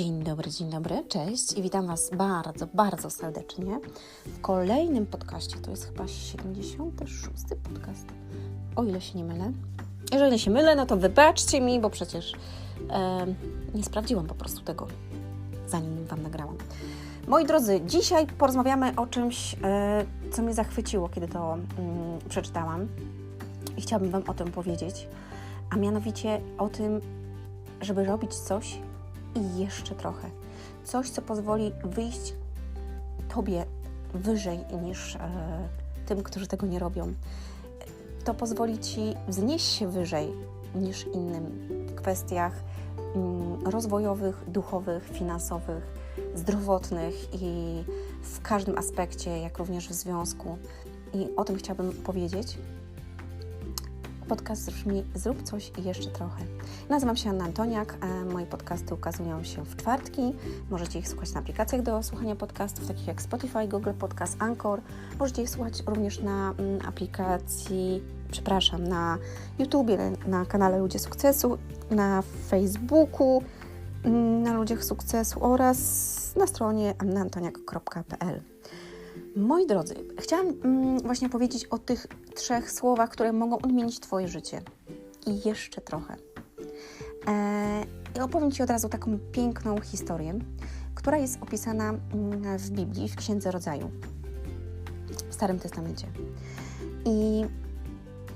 Dzień dobry, dzień dobry, cześć i witam Was bardzo, bardzo serdecznie w kolejnym podcaście. To jest chyba 76. podcast, o ile się nie mylę. Jeżeli się mylę, no to wybaczcie mi, bo przecież e, nie sprawdziłam po prostu tego, zanim Wam nagrałam. Moi drodzy, dzisiaj porozmawiamy o czymś, e, co mnie zachwyciło, kiedy to mm, przeczytałam i chciałabym Wam o tym powiedzieć, a mianowicie o tym, żeby robić coś i jeszcze trochę. Coś, co pozwoli wyjść Tobie wyżej niż e, tym, którzy tego nie robią. To pozwoli Ci wznieść się wyżej niż innym w kwestiach mm, rozwojowych, duchowych, finansowych, zdrowotnych i w każdym aspekcie, jak również w związku. I o tym chciałabym powiedzieć. Podcast brzmi Zrób coś i jeszcze trochę. Nazywam się Anna Antoniak. e, Moje podcasty ukazują się w czwartki. Możecie ich słuchać na aplikacjach do słuchania podcastów, takich jak Spotify, Google Podcast, Anchor. Możecie ich słuchać również na mm, aplikacji, przepraszam, na YouTubie, na kanale Ludzie Sukcesu, na Facebooku, mm, na Ludziach Sukcesu oraz na stronie annaantoniak.pl. Moi drodzy, chciałam mm, właśnie powiedzieć o tych trzech słowach, które mogą odmienić Twoje życie. I jeszcze trochę. E, I opowiem Ci od razu taką piękną historię, która jest opisana mm, w Biblii, w Księdze Rodzaju, w Starym Testamencie. I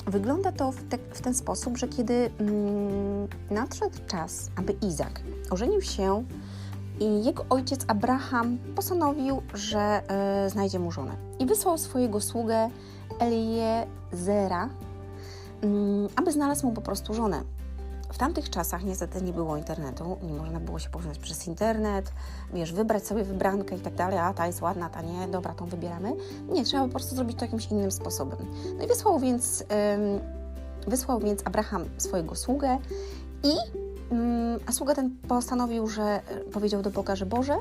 wygląda to w, te, w ten sposób, że kiedy mm, nadszedł czas, aby Izak ożenił się i jego ojciec Abraham postanowił, że e, znajdzie mu żonę. I wysłał swojego sługę Eliezera, mm, aby znalazł mu po prostu żonę. W tamtych czasach niestety nie było internetu, nie można było się poznać przez internet, wiesz, wybrać sobie wybrankę i tak dalej, a ta jest ładna, ta nie, dobra, tą wybieramy. Nie, trzeba po prostu zrobić to jakimś innym sposobem. No i wysłał więc, wysłał więc Abraham swojego sługę i A sługa ten postanowił, że e, powiedział do Boga, że Boże,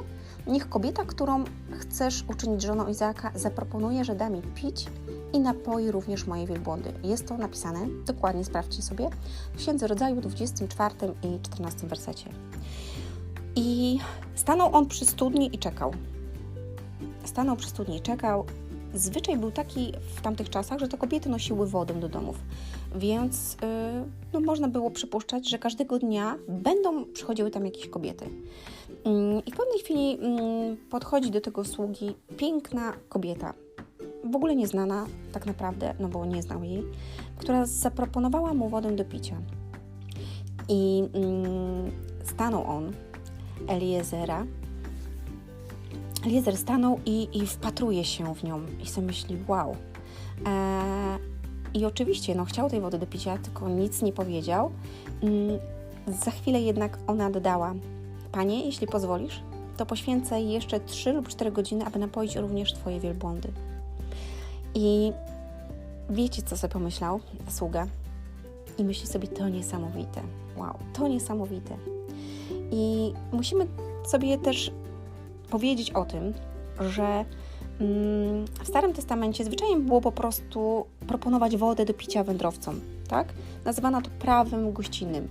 niech kobieta, którą chcesz uczynić żoną Izaaka, zaproponuje, że da mi pić i napoi również moje wielbłądy. Jest to napisane, dokładnie sprawdźcie sobie, w Księdze Rodzaju 24 i 14 wersecie. I stanął on przy studni i czekał. Stanął przy studni i czekał. Zwyczaj był taki w tamtych czasach, że te kobiety nosiły wodę do domów, więc yy, no, można było przypuszczać, że każdego dnia będą przychodziły tam jakieś kobiety. Yy, I w pewnej chwili yy, podchodzi do tego sługi piękna kobieta, w ogóle nieznana tak naprawdę, no bo nie znał jej, która zaproponowała mu wodę do picia. I mm, stanął on, Eliezera, Eliezer stanął i, i wpatruje się w nią i sobie myśli, wow. Eee, I oczywiście, no chciał tej wody do picia, tylko nic nie powiedział. Mm, za chwilę jednak ona dodała, Panie, jeśli pozwolisz, to poświęcę jeszcze 3 lub 4 godziny, aby napoić również Twoje wielbłądy. I wiecie, co sobie pomyślał sługa? I myśli sobie, to niesamowite. Wow, to niesamowite. I musimy sobie też powiedzieć o tym, że mm, w Starym Testamencie zwyczajem było po prostu proponować wodę do picia wędrowcom, tak? Nazywano to prawem gościnnym.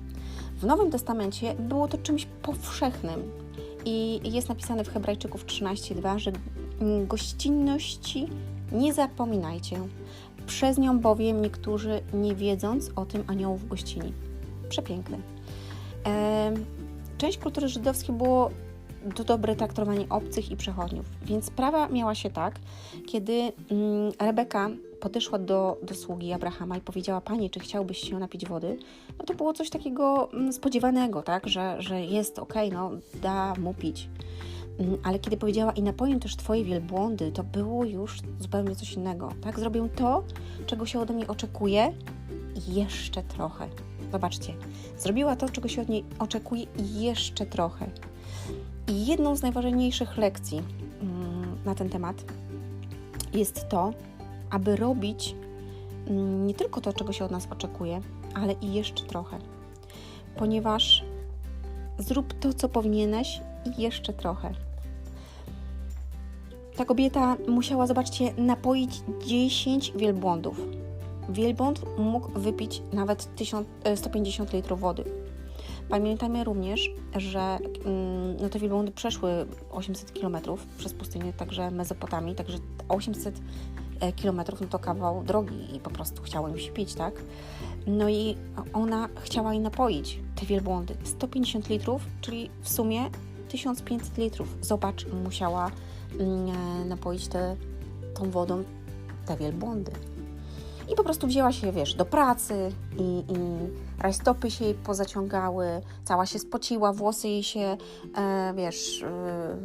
W Nowym Testamencie było to czymś powszechnym i jest napisane w Hebrajczyków 13:2, że mm, gościnności nie zapominajcie. Przez nią bowiem niektórzy, nie wiedząc o tym, aniołów gościni. Przepiękne. Część kultury żydowskiej było dobre traktowanie obcych i przechodniów. Więc sprawa miała się tak, kiedy mm, Rebeka podeszła do, do sługi Abrahama i powiedziała, panie, czy chciałbyś się napić wody? No to było coś takiego mm, spodziewanego, tak, że, że jest okej, okay, no da mu pić. Mm, ale kiedy powiedziała i napoję też Twoje wielbłądy, to było już zupełnie coś innego. Tak, zrobię to, czego się ode mnie oczekuje jeszcze trochę. Zobaczcie, zrobiła to, czego się od niej oczekuje i jeszcze trochę. I jedną z najważniejszych lekcji mm, na ten temat jest to, aby robić mm, nie tylko to, czego się od nas oczekuje, ale i jeszcze trochę. Ponieważ zrób to, co powinieneś i jeszcze trochę. Ta kobieta musiała, zobaczcie, napoić 10 wielbłądów. Wielbłąd mógł wypić nawet 1000, 150 litrów wody. Pamiętajmy również, że mm, no te wielbłądy przeszły 800 km przez pustynię, także Mezopotamii, także 800 e, km no to kawał drogi i po prostu chciało im się pić, tak? No i ona chciała je napoić, te wielbłądy. 150 litrów, czyli w sumie 1500 litrów. Zobacz, musiała mm, napoić te, tą wodą te wielbłądy. I po prostu wzięła się, wiesz, do pracy i, i rajstopy się jej pozaciągały, cała się spociła, włosy jej się, e, wiesz, e,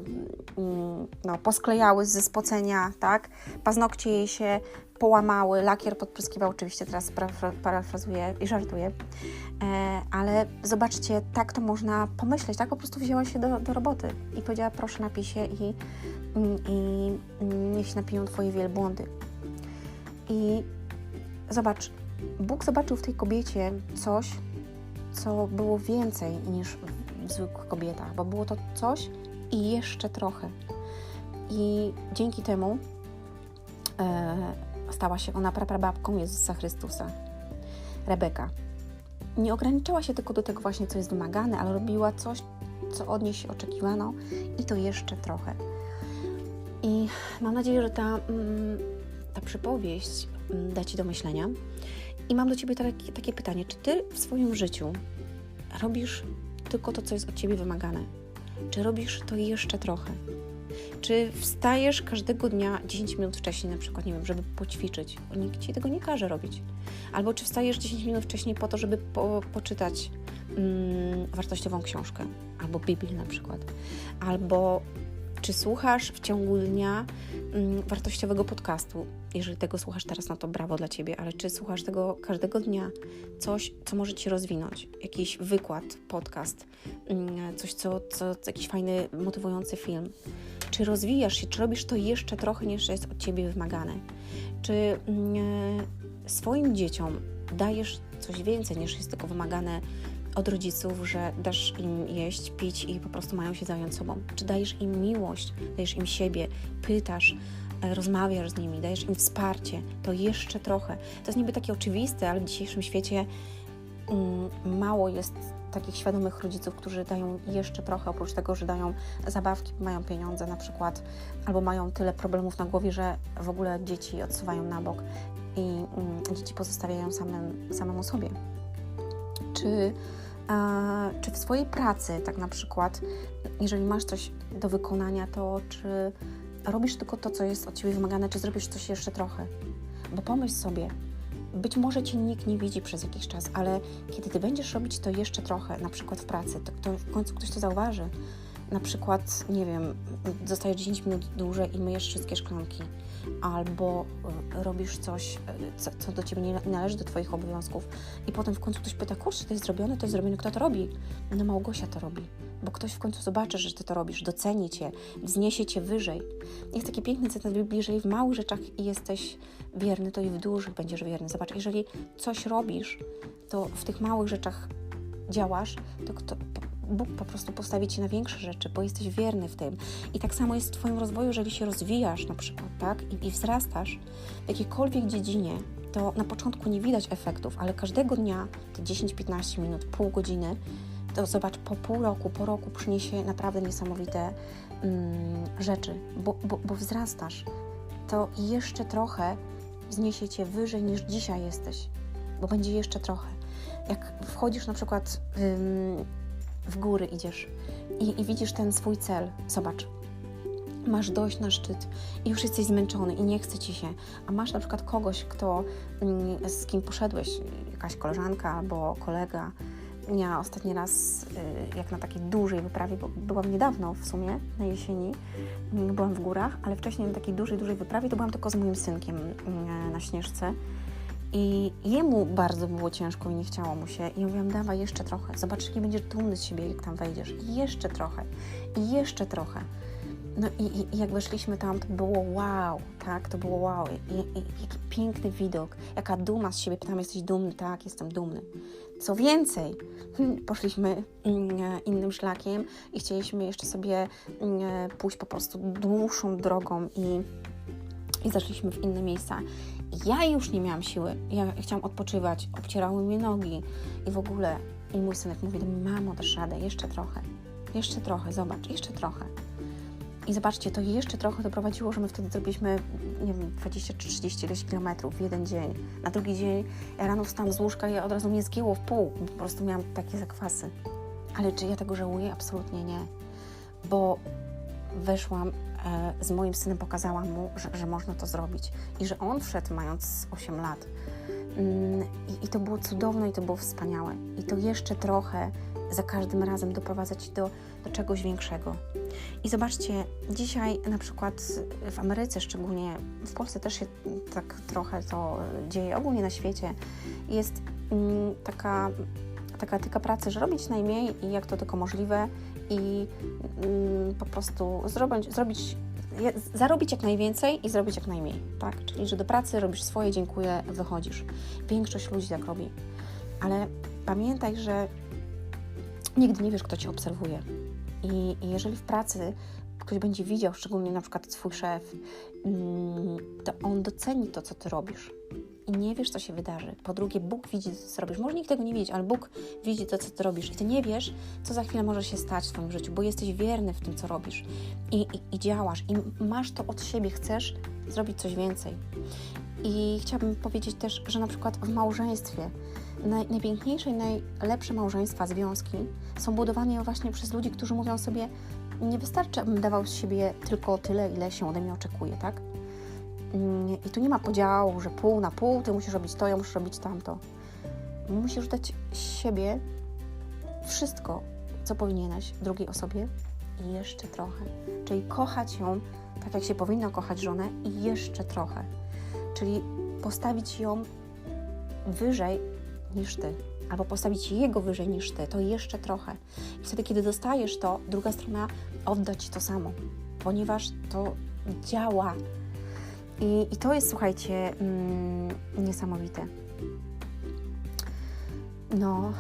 no, posklejały ze spocenia, tak? Paznokcie jej się połamały, lakier podpryskiwał, oczywiście teraz parafrazuję i żartuję, e, ale zobaczcie, tak to można pomyśleć, tak? Po prostu wzięła się do, do roboty i powiedziała, proszę napij się i, i, i niech się napiją Twoje wielbłądy. I zobacz, Bóg zobaczył w tej kobiecie coś, co było więcej niż w zwykłych kobietach, bo było to coś i jeszcze trochę. I dzięki temu e, stała się ona praprababką Jezusa Chrystusa. Rebeka. Nie ograniczała się tylko do tego właśnie, co jest wymagane, ale robiła coś, co od niej się oczekiwano i to jeszcze trochę. I mam nadzieję, że ta, mm, ta przypowieść da Ci do myślenia. I mam do Ciebie takie, takie pytanie: czy Ty w swoim życiu robisz tylko to, co jest od Ciebie wymagane? Czy robisz to jeszcze trochę? Czy wstajesz każdego dnia 10 minut wcześniej, na przykład, nie wiem, żeby poćwiczyć? Nikt ci tego nie każe robić. Albo czy wstajesz 10 minut wcześniej po to, żeby po, poczytać mm, wartościową książkę, albo Biblię na przykład, albo czy słuchasz w ciągu dnia mm, wartościowego podcastu? Jeżeli tego słuchasz teraz, no to brawo dla ciebie, ale czy słuchasz tego każdego dnia coś, co może ci rozwinąć? Jakiś wykład, podcast, mm, coś, co, co jakiś fajny, motywujący film? Czy rozwijasz się, czy robisz to jeszcze trochę, niż jest od ciebie wymagane? Czy mm, swoim dzieciom dajesz coś więcej, niż jest tylko wymagane od rodziców, że dasz im jeść, pić i po prostu mają się zająć sobą? Czy dajesz im miłość, dajesz im siebie, pytasz, e, rozmawiasz z nimi, dajesz im wsparcie? To jeszcze trochę. To jest niby takie oczywiste, ale w dzisiejszym świecie mm, mało jest takich świadomych rodziców, którzy dają jeszcze trochę, oprócz tego, że dają zabawki, mają pieniądze na przykład, albo mają tyle problemów na głowie, że w ogóle dzieci odsuwają na bok i mm, dzieci pozostawiają samym, samemu sobie. Czy, czy w swojej pracy, tak na przykład, jeżeli masz coś do wykonania, to czy robisz tylko to, co jest od ciebie wymagane, czy zrobisz coś jeszcze trochę? Bo pomyśl sobie, być może cię nikt nie widzi przez jakiś czas, ale kiedy ty będziesz robić to jeszcze trochę, na przykład w pracy, to, to w końcu ktoś to zauważy. Na przykład, nie wiem, zostajesz 10 minut dłużej i myjesz wszystkie szklanki, albo e, robisz coś, e, co, co do ciebie nie należy do Twoich obowiązków, i potem w końcu ktoś pyta: Kurczę, to jest zrobione, to jest zrobione, kto to robi? No, Małgosia to robi bo ktoś w końcu zobaczy, że ty to robisz, doceni cię, wzniesie cię wyżej. Jest taki piękny cytat Biblii, jeżeli w małych rzeczach jesteś wierny, to i w dużych będziesz wierny. Zobacz, jeżeli coś robisz, to w tych małych rzeczach działasz, to kto, Bóg po prostu postawi cię na większe rzeczy, bo jesteś wierny w tym. I tak samo jest w Twoim rozwoju, jeżeli się rozwijasz na przykład, tak, i, i wzrastasz w jakiejkolwiek dziedzinie, to na początku nie widać efektów, ale każdego dnia, te 10-15 minut, pół godziny, to zobacz, po pół roku, po roku przyniesie naprawdę niesamowite mm, rzeczy, bo, bo, bo wzrastasz. To jeszcze trochę wzniesie cię wyżej niż dzisiaj jesteś, bo będzie jeszcze trochę. Jak wchodzisz na przykład ym, w góry, idziesz i, i widzisz ten swój cel, zobacz, masz dojść na szczyt i już jesteś zmęczony i nie chce ci się, a masz na przykład kogoś, kto, mm, z kim poszedłeś, jakaś koleżanka albo kolega, ja ostatni raz, y, jak na takiej dużej wyprawie, bo byłam niedawno w sumie, na jesieni, mm, byłam w górach, ale wcześniej na takiej dużej, dużej wyprawie to byłam tylko z moim synkiem mm, na Śnieżce. I jemu bardzo było ciężko i nie chciało mu się. I mówiłam, dawaj jeszcze trochę, zobacz, jaki będziesz dumny z siebie, jak tam wejdziesz. I jeszcze trochę, i jeszcze trochę. No i, i, i, jak weszliśmy tam, to było wow, tak, to było wow. I, jaki piękny widok, jaka duma z siebie. Pytam, jesteś dumny? Tak, jestem dumny. Co więcej, poszliśmy mm, innym szlakiem i chcieliśmy jeszcze sobie mm, pójść po prostu dłuższą drogą i, i zeszliśmy w inne miejsca. Ja już nie miałam siły, ja chciałam odpoczywać, obcierały mnie nogi i w ogóle I mój synek mówi mamo, dasz radę, jeszcze trochę, jeszcze trochę, zobacz, jeszcze trochę. I zobaczcie, to jeszcze trochę doprowadziło, że my wtedy zrobiliśmy, nie wiem, 20 czy 30 ileś kilometrów w jeden dzień. Na drugi dzień ja rano wstałam z łóżka i od razu mnie zgięło w pół. Po prostu miałam takie zakwasy. Ale czy ja tego żałuję? Absolutnie nie. Bo weszłam z moim synem, pokazałam mu, że, że można to zrobić. I że on wszedł mając 8 lat. Mm, I, I to było cudowne i to było wspaniałe. I to jeszcze trochę za każdym razem doprowadzać do, do czegoś większego. I zobaczcie, dzisiaj na przykład w Ameryce, szczególnie w Polsce też się tak trochę to dzieje, ogólnie na świecie, jest mm, taka, taka etyka pracy, że robić najmniej i jak to tylko możliwe i mm, po prostu zrobić, zrobić zarobić jak najwięcej i zrobić jak najmniej, tak? Czyli, że do pracy robisz swoje, dziękuję, wychodzisz. Większość ludzi tak robi. Ale pamiętaj, że nigdy nie wiesz, kto Cię obserwuje. I, I jeżeli w pracy ktoś będzie widział, szczególnie na przykład Twój szef, mm, to on doceni to, co Ty robisz. I nie wiesz, co się wydarzy. Po drugie, Bóg widzi, co robisz. Może nikt tego nie widzi, ale Bóg widzi to, co Ty robisz. I Ty nie wiesz, co za chwilę może się stać w Twoim życiu, bo jesteś wierny w tym, co robisz. I, i, i działasz. I masz to od siebie. Chcesz zrobić coś więcej. I chciałabym powiedzieć też, że na przykład w małżeństwie naj, najpiękniejsze i najlepsze małżeństwa, związki są budowane właśnie przez ludzi, którzy mówią sobie, nie wystarczy, abym dawał z siebie tylko tyle, ile się ode mnie oczekuje, tak? I tu nie ma podziału, że pół na pół, ty musisz robić to, ja muszę robić tamto. Musisz dać siebie wszystko, co powinieneś drugiej osobie i jeszcze trochę. Czyli kochać ją tak, jak się powinno kochać żonę i jeszcze trochę. Czyli postawić ją wyżej niż ty, albo postawić jego wyżej niż ty, to jeszcze trochę. I wtedy, kiedy dostajesz to, druga strona odda ci to samo, ponieważ to działa. I, i to jest, słuchajcie, mm, niesamowite. No,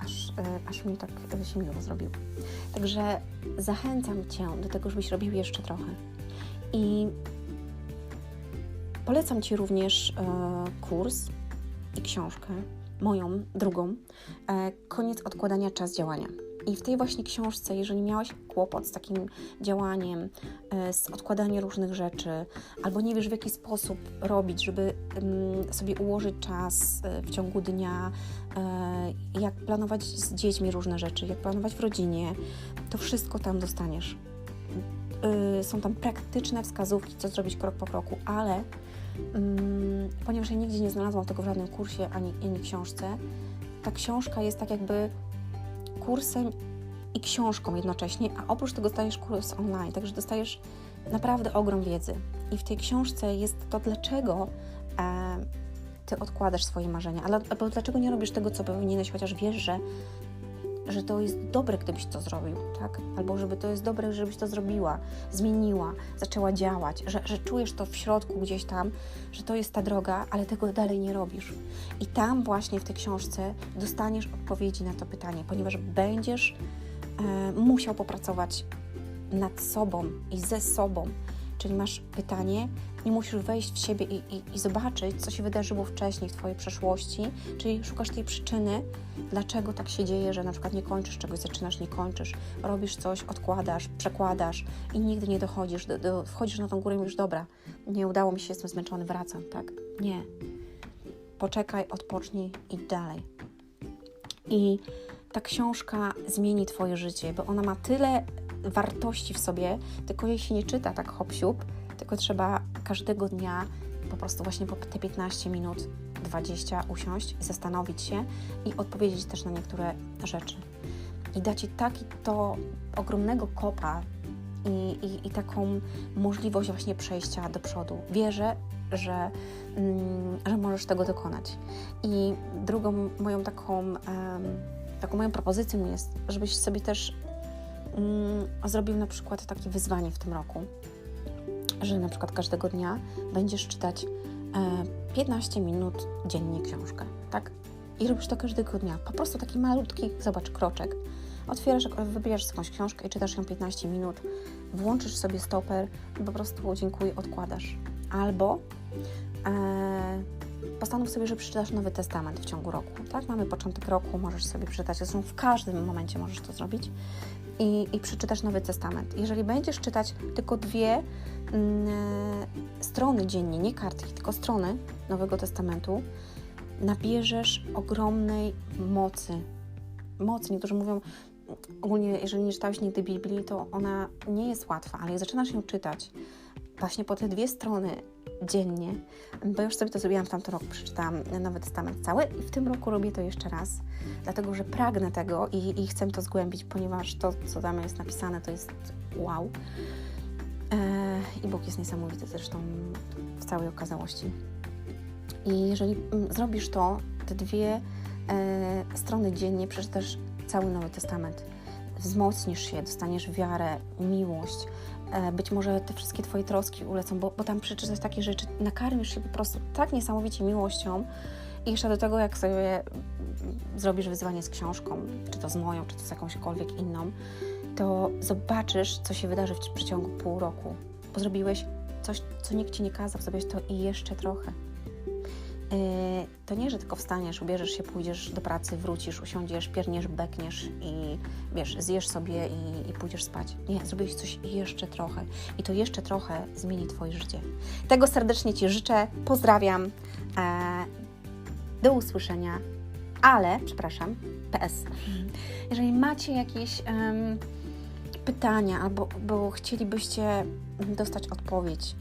aż, y, aż mi tak y, się miło zrobił. Także zachęcam Cię do tego, żebyś robił jeszcze trochę. I polecam Ci również e, kurs i książkę, moją drugą, e, Koniec odkładania, czas działania. I w tej właśnie książce, jeżeli miałeś kłopot z takim działaniem, e, z odkładaniem różnych rzeczy, albo nie wiesz w jaki sposób robić, żeby sobie ułożyć czas e, w ciągu dnia, e, jak planować z dziećmi różne rzeczy, jak planować w rodzinie, to wszystko tam dostaniesz. Są tam praktyczne wskazówki, co zrobić krok po kroku, ale mm, ponieważ ja nigdzie nie znalazłam tego w żadnym kursie ani, ani książce, ta książka jest tak jakby kursem i książką jednocześnie, a oprócz tego dostajesz kurs online, także dostajesz naprawdę ogrom wiedzy. I w tej książce jest to, dlaczego e, ty odkładasz swoje marzenia, albo dlaczego nie robisz tego, co powinieneś, chociaż wiesz, że że to jest dobre, gdybyś to zrobił, tak? Albo żeby to jest dobre, żebyś to zrobiła, zmieniła, zaczęła działać, że, że czujesz to w środku gdzieś tam, że to jest ta droga, ale tego dalej nie robisz. I tam właśnie w tej książce dostaniesz odpowiedzi na to pytanie, ponieważ będziesz e, musiał popracować nad sobą i ze sobą. Czyli masz pytanie i musisz wejść w siebie i, i, i zobaczyć, co się wydarzyło wcześniej w Twojej przeszłości, czyli szukasz tej przyczyny, dlaczego tak się dzieje, że na przykład nie kończysz czegoś, zaczynasz, nie kończysz, robisz coś, odkładasz, przekładasz i nigdy nie dochodzisz, do, do, wchodzisz na tą górę i mówisz, dobra, nie udało mi się, jestem zmęczony, wracam, tak? Nie. Poczekaj, odpocznij i dalej. I ta książka zmieni Twoje życie, bo ona ma tyle wartości w sobie, tylko jej się nie czyta tak hop siup, tylko trzeba każdego dnia po prostu właśnie po te 15 minut, 20 usiąść i zastanowić się i odpowiedzieć też na niektóre rzeczy. I da Ci taki to ogromnego kopa i, i, i taką możliwość właśnie przejścia do przodu. Wierzę, że, mm, że możesz tego dokonać. I drugą moją taką, em, taką moją propozycją jest, żebyś sobie też zrobił na przykład takie wyzwanie w tym roku, że na przykład każdego dnia będziesz czytać e, 15 minut dziennie książkę, tak? I robisz to każdego dnia. Po prostu taki malutki, zobacz, kroczek. Otwierasz, wybierasz jakąś książkę i czytasz ją 15 minut, włączysz sobie stoper i po prostu dziękuję, odkładasz. Albo e, postanów sobie, że przeczytasz Nowy Testament w ciągu roku. Tak, mamy początek roku, możesz sobie przeczytać, zresztą w każdym momencie możesz to zrobić i, i przeczytasz Nowy Testament. Jeżeli będziesz czytać tylko dwie mm, strony dziennie, nie kartki, tylko strony Nowego Testamentu, nabierzesz ogromnej mocy. Mocy. Niektórzy mówią, ogólnie, jeżeli nie czytałeś nigdy Biblii, to ona nie jest łatwa, ale jak zaczynasz ją czytać, właśnie po te dwie strony dziennie, bo już sobie to zrobiłam w tamtym roku, przeczytałam Nowy Testament cały i w tym roku robię to jeszcze raz, dlatego że pragnę tego i, i chcę to zgłębić, ponieważ to, co tam jest napisane, to jest wow. E, I Bóg jest niesamowity zresztą w całej okazałości. I jeżeli mm, zrobisz to, te dwie e, strony dziennie, przeczytasz cały Nowy Testament, wzmocnisz się, dostaniesz wiarę, miłość, być może te wszystkie Twoje troski ulecą, bo, bo tam przeczytasz takie rzeczy, nakarmisz się po prostu tak niesamowicie miłością i jeszcze do tego, jak sobie zrobisz wyzwanie z książką, czy to z moją, czy to z jakąśkolwiek inną, to zobaczysz, co się wydarzy w przeciągu pół roku, bo zrobiłeś coś, co nikt Ci nie kazał, zrobiłeś to i jeszcze trochę. Yy, to nie, że tylko wstaniesz, ubierzesz się, pójdziesz do pracy, wrócisz, usiądziesz, pierniesz, bekniesz i wiesz, zjesz sobie i, i pójdziesz spać. Nie, zrobiłeś coś jeszcze trochę i to jeszcze trochę zmieni Twoje życie. Tego serdecznie Ci życzę, pozdrawiam, e, do usłyszenia, ale, przepraszam, PS, jeżeli macie jakieś em, pytania albo bo chcielibyście dostać odpowiedź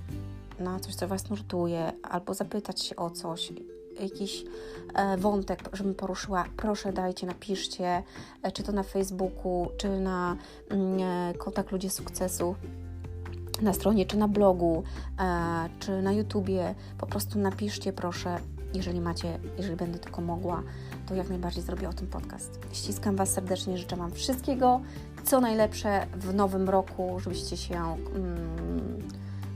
na coś, co Was nurtuje, albo zapytać się o coś, jakiś e, wątek, żebym poruszyła, proszę dajcie, napiszcie, e, czy to na Facebooku, czy na mm, e, kontakt Ludzie Sukcesu na stronie, czy na blogu, czy na YouTubie. Po prostu napiszcie, proszę, jeżeli macie, jeżeli będę tylko mogła, to jak najbardziej zrobię o tym podcast. Ściskam Was serdecznie, życzę Wam wszystkiego, co najlepsze w nowym roku, żebyście się mm,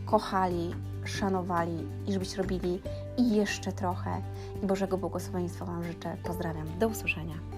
kochali, szanowali i żebyście robili i jeszcze trochę. I Bożego błogosławieństwa Wam życzę. Pozdrawiam. Do usłyszenia.